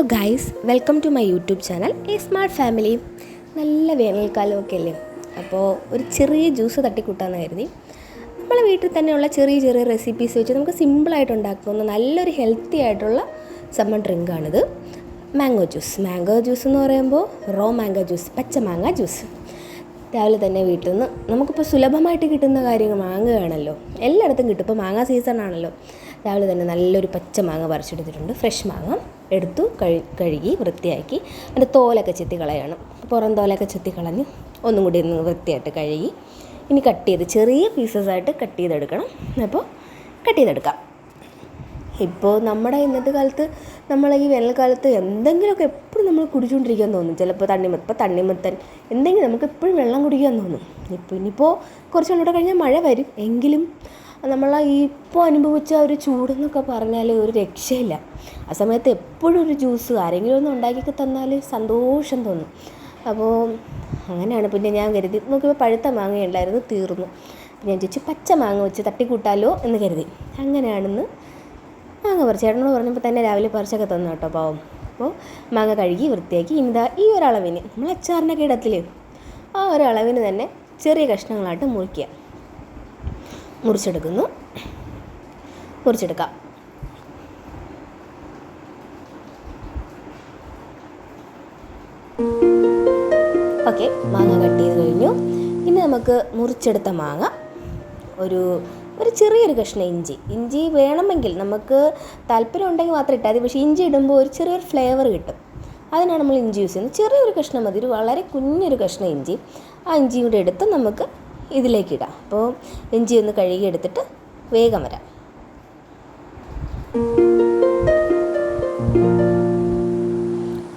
Hello guys welcome to my YouTube channel a smart family. നല്ല വേനൽക്കാലമൊക്കെ അല്ലേ അപ്പോൾ ഒരു ചെറിയ ജ്യൂസ് തട്ടിക്കൂട്ടാന്ന് നമ്മളെ വീട്ടിൽ തന്നെയുള്ള ചെറിയ ചെറിയ റെസിപ്പീസ് വെച്ച് നമുക്ക് സിമ്പിളായിട്ട് ഉണ്ടാക്കുന്ന നല്ലൊരു ഹെൽത്തി ആയിട്ടുള്ള സമ്മർ ഡ്രിങ്കാണിത് മാംഗോ ജ്യൂസ് മാംഗോ ജ്യൂസ് എന്ന് പറയുമ്പോൾ റോ മാംഗോ ജ്യൂസ് പച്ച മാങ്ങ ജ്യൂസ് രാവിലെ തന്നെ വീട്ടിൽ നിന്ന് നമുക്കിപ്പോൾ സുലഭമായിട്ട് കിട്ടുന്ന കാര്യങ്ങൾ മാങ്ങയാണല്ലോ. എല്ലായിടത്തും കിട്ടും. ഇപ്പോൾ മാങ്ങ സീസൺ ആണല്ലോ. രാവിലെ തന്നെ നല്ലൊരു പച്ച മാങ്ങ പറിച്ചെടുത്തിട്ടുണ്ട്. ഫ്രഷ് മാങ്ങ. എടുത്തു കഴി കഴുകി വൃത്തിയാക്കി അതിന്റെ തോലൊക്കെ ചെത്തി കളയണം. പുറം തോലൊക്കെ ചെത്തി കളഞ്ഞ് ഒന്നും കൂടി ഒന്ന് വൃത്തിയായിട്ട് കഴുകി ഇനി കട്ട് ചെയ്ത് ചെറിയ പീസസായിട്ട് കട്ട് ചെയ്തെടുക്കണം. അപ്പോൾ കട്ട് ചെയ്തെടുക്കാം. ഇപ്പോൾ നമ്മുടെ ഇന്നത്തെ കാലത്ത് നമ്മൾ ഈ വേനൽക്കാലത്ത് എന്തെങ്കിലുമൊക്കെ എപ്പോഴും നമ്മൾ കുടിച്ചുകൊണ്ടിരിക്കാൻ തോന്നും. ചിലപ്പോൾ തണ്ണിമത്ത് ഇപ്പോൾ തണ്ണിമത്തൻ എന്തെങ്കിലും നമുക്ക് എപ്പോഴും വെള്ളം കുടിക്കാൻ തോന്നും. ഇപ്പോൾ ഇനിയിപ്പോൾ കുറച്ച് നാളോടെ കഴിഞ്ഞാൽ മഴ വരും. എങ്കിലും നമ്മൾ ഇപ്പോൾ അനുഭവിച്ച ഒരു ചൂടെന്നൊക്കെ പറഞ്ഞാൽ ഒരു രക്ഷയില്ല. ആ സമയത്ത് എപ്പോഴും ഒരു ജ്യൂസ് ആരെങ്കിലും ഒന്ന് ഉണ്ടാക്കി തന്നാൽ സന്തോഷം തോന്നും. അപ്പോൾ അങ്ങനെയാണ്. പിന്നെ ഞാൻ കരുതി നോക്കിയപ്പോൾ പഴുത്ത മാങ്ങ ഉണ്ടായിരുന്നു തീർന്നു. ഞാൻ ചോദിച്ചു പച്ച മാങ്ങ വെച്ച് തട്ടിക്കൂട്ടാലോ എന്ന് കരുതി. അങ്ങനെയാണെന്ന് മാങ്ങ പറിച്ച് ചേട്ടനോട് പറഞ്ഞപ്പോൾ തന്നെ രാവിലെ പറിച്ചൊക്കെ തന്നു കേട്ടോ പാവം. അപ്പോൾ മാങ്ങ കഴുകി വൃത്തിയാക്കി ഇന്താ ഈ ഒരളവിന് നമ്മൾ അച്ചാറിനൊക്കെ ഇടത്തിൽ ആ ഒരളവിന് തന്നെ ചെറിയ കഷ്ണങ്ങളായിട്ട് മുറിക്കുക. മുറിച്ചെടുക്കുന്നു. മുറിച്ചെടുക്കാം. ഓക്കെ മാങ്ങ കട്ട് ചെയ്ത് കഴിഞ്ഞു. ഇനി നമുക്ക് മുറിച്ചെടുത്ത മാങ്ങ. ഒരു ഒരു ചെറിയൊരു കഷ്ണം ഇഞ്ചി. ഇഞ്ചി വേണമെങ്കിൽ നമുക്ക് താല്പര്യം ഉണ്ടെങ്കിൽ മാത്രം ഇട്ടാൽ മതി. പക്ഷേ ഇഞ്ചി ഇടുമ്പോൾ ഒരു ചെറിയൊരു ഫ്ലേവർ കിട്ടും. അതിനാണ് നമ്മൾ ഇഞ്ചി യൂസ് ചെയ്യുന്നത്. ചെറിയൊരു കഷ്ണം മതി. ഒരു വളരെ കുഞ്ഞൊരു കഷ്ണം ഇഞ്ചി. ആ ഇഞ്ചി കൂടെ എടുത്ത് നമുക്ക് ഇതിലേക്ക് ഇടാം അപ്പോൾ ഇഞ്ചി ഒന്ന് കഴുകി എടുത്തിട്ട് വേഗം വരാം.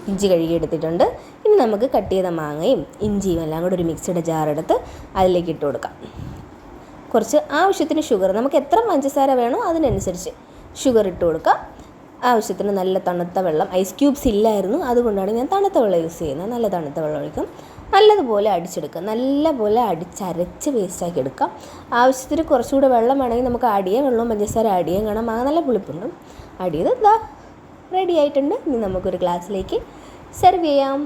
ഇഞ്ചി കഴുകി എടുത്തിട്ടുണ്ട്. ഇനി നമുക്ക് കട്ട് ചെയ്ത മാങ്ങയും ഇഞ്ചിയും എല്ലാം കൂടെ ഒരു മിക്സിയുടെ ജാർ എടുത്ത് അതിലേക്ക് ഇട്ട് കൊടുക്കാം. കുറച്ച് ആവശ്യത്തിന് ഷുഗർ നമുക്ക് എത്ര പഞ്ചസാര വേണോ അതിനനുസരിച്ച് ഷുഗർ ഇട്ട് കൊടുക്കാം. ആവശ്യത്തിന് നല്ല തണുത്ത വെള്ളം ഐസ് ക്യൂബ്സ് ഇല്ലായിരുന്നു അതുകൊണ്ടാണ് ഞാൻ തണുത്ത വെള്ളം യൂസ് ചെയ്യുന്നത്. നല്ല തണുത്ത വെള്ളം ഒഴിക്കും. നല്ലതുപോലെ അടിച്ചെടുക്കുക. നല്ലപോലെ അടിച്ചരച്ച് വേസ്റ്റാക്കി എടുക്കാം. ആവശ്യത്തിന് കുറച്ചുകൂടെ വെള്ളം വേണമെങ്കിൽ നമുക്ക് ചെയ്യാം വെള്ളവും പഞ്ചസാര ആഡ് ചെയ്യാം ആ നല്ല പുളിപ്പുണ്ട്. ചെയ്ത് ഇതാ റെഡി ആയിട്ടുണ്ട്. ഇനി നമുക്കൊരു ഗ്ലാസ്സിലേക്ക് സെർവ് ചെയ്യാം.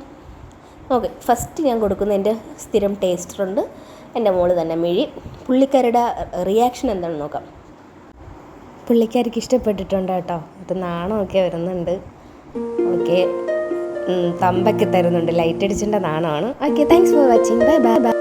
ഓക്കെ ഫസ്റ്റ് ഞാൻ കൊടുക്കുന്ന എന്റെ സ്ഥിരം ടേസ്റ്ററുണ്ട് എന്റെ മോൾ തന്നെ മിഴി. പുള്ളിക്കാരുടെ റിയാക്ഷൻ എന്താണെന്ന് നോക്കാം. പുള്ളിക്കാർക്ക് ഇഷ്ടപ്പെട്ടിട്ടുണ്ട് കേട്ടോ. ഇത് നാണമൊക്കെ വരുന്നുണ്ട്. ഓക്കെ. തമ്പൊക്കെ തരുന്നുണ്ട്. ലൈറ്റ് അടിച്ചിന്റെ നാണമാണ് okay thanks for watching bye bye bye